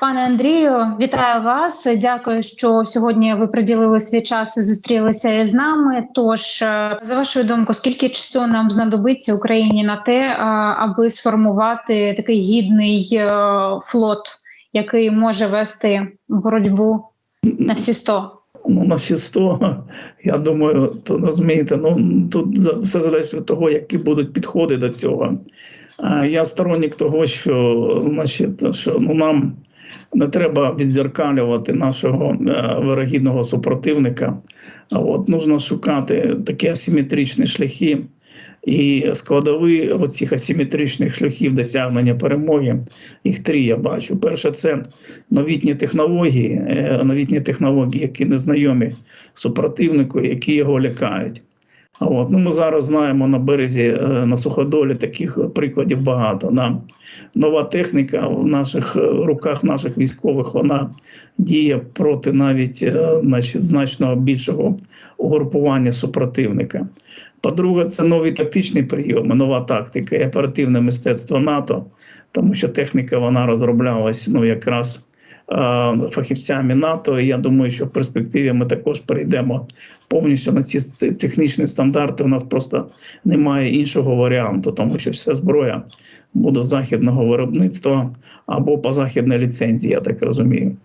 Пане Андрію, вітаю вас. Дякую, що сьогодні ви приділили свій час і зустрілися із нами. Тож, е, за вашою думкою, скільки часу нам знадобиться Україні на те, е, аби сформувати такий гідний е, флот, який може вести боротьбу на всі 100? Ну, на всі 100, я думаю, то розумієте, ну тут все залежить від того, які будуть підходи до цього. Я сторонник того, що значить, що ну нам не треба відзеркалювати нашого е, вирогідного супротивника. От нужно шукати такі асиметричні шляхи. І складові оцих асиметричних шляхів досягнення перемоги, їх три я бачу. Перше, це новітні технології, е, новітні технології, які незнайомі супротивнику, які його лякають. От. Ну, ми зараз знаємо на березі е, на суходолі таких прикладів багато. Да. Нова техніка в наших е, руках наших військових вона діє проти навіть е, значить, значно більшого угрупування супротивника. По-друге, це нові тактичні прийоми, нова тактика і оперативне мистецтво НАТО, тому що техніка вона розроблялась ну, якраз фахівцями НАТО. І я думаю, що в перспективі ми також перейдемо повністю на ці технічні стандарти. У нас просто немає іншого варіанту, тому що вся зброя буде західного виробництва або по західній ліцензії, я так розумію.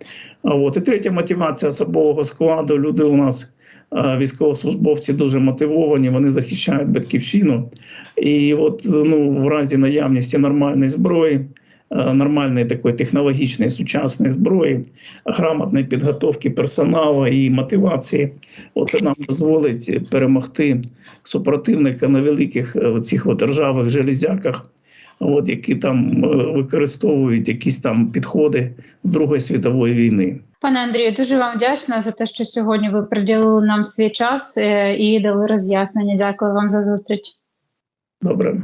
От і третя мотивація особового складу. Люди у нас е, військовослужбовці дуже мотивовані, вони захищають батьківщину. І от ну, в разі наявності нормальної зброї, е, нормальної такої технологічної сучасної зброї, грамотної підготовки персоналу і мотивації, оце нам дозволить перемогти супротивника на великих е, цих от ржавих железяках. От які там е, використовують якісь там підходи Другої світової війни. Пане Андрію, дуже вам вдячна за те, що сьогодні ви приділили нам свій час і дали роз'яснення. Дякую вам за зустріч. Добре,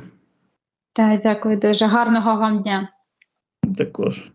Так, дякую дуже. Гарного вам дня. Також.